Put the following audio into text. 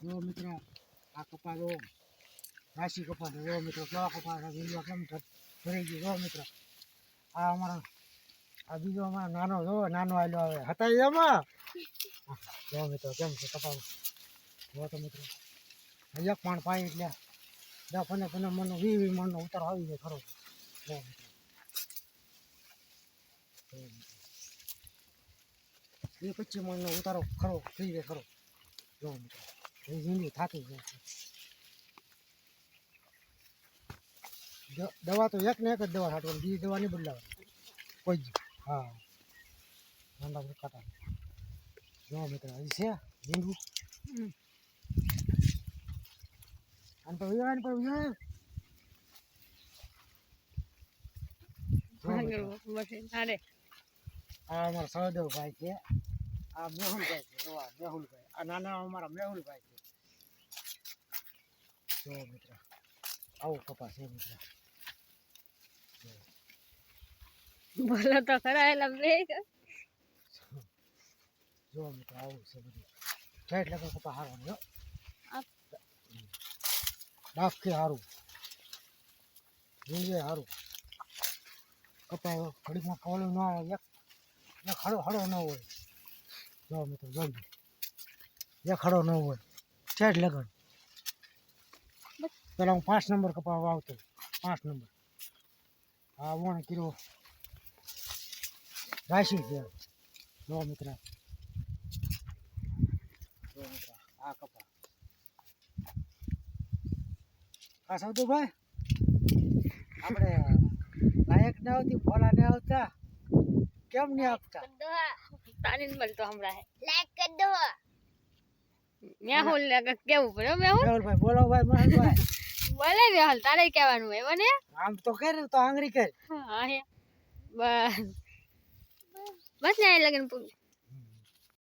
જો મિત્ર, આ કપા જો રાશી કપા છે. જો મિત્ર કેવા કપા છે વીડિયો કેમ ભરાઈ ગયો? જો મિત્ર, આ અમારો, આ બીજો અમારો નાનો જો, નાનો આવેલો આવે હતા એમાં? જો મિત્રો, કેમ છે કપા જો તો મિત્ર એક પણ પાય એટલે દસ પંદર પંદર મણનો વી વી મણનો ઉતાર આવી જાય ખરો. જો મિત્ર. એ પચીસ મણનો ઉતારો ખરો, થઈ જાય ખરો. જો મિત્રો. જાય છે. દવા તો એક ને એક જ દવા છાંટવાની બીજી દવા નહીં બદલાવાની. કોઈ જ હા. ઠંડા કાંટા જો મિત્ર હજી છે લીંબુ અને પર વિયાય, આને પર અરે આ અમારા સહદેવભાઈ છે. આ મેહુલભાઈ છે જો આ મેહુલભાઈ. આ નાના અમારા મેહુલભાઈ છે. જો મિત્ર આવો કપાસ છે મિત્ર બોલો તો ખરા એલા બે જો મિત્ર આવું છે બધું ઠેઠ લગન કપા હારવાનું જો આ- ડાફકે હારું જીંદગી હારું કપા ઘડીકમાં કવલું ન આવે એક એક હળો હળો ન હોય જો મિત્ર જોઈ એક હળો ન હોય ઠેઠ લગન પેલા હું પાંચ નંબર કપા વાવતો પાંચ નંબર. આ વણ કિલો રાશી છે. જો મિત્ર. આ કપા આ સૌદુભાઈ આપણે લાયક ને આવતી ફોલા ને આવતા કેમ નહીં આપતા? તાલીમ મળતો હમણાં. હે લાઈક કરી દો મેહુલ ને કેવું પડે હો મેહુલ? ભાઈ બોલો ભાઈ મહેશભાઈ બોલે હાલ તારે કહેવાનું એ મને આમ તો કર તો આંગળી કર. હા બસ. બસ ને લગન પૂરું.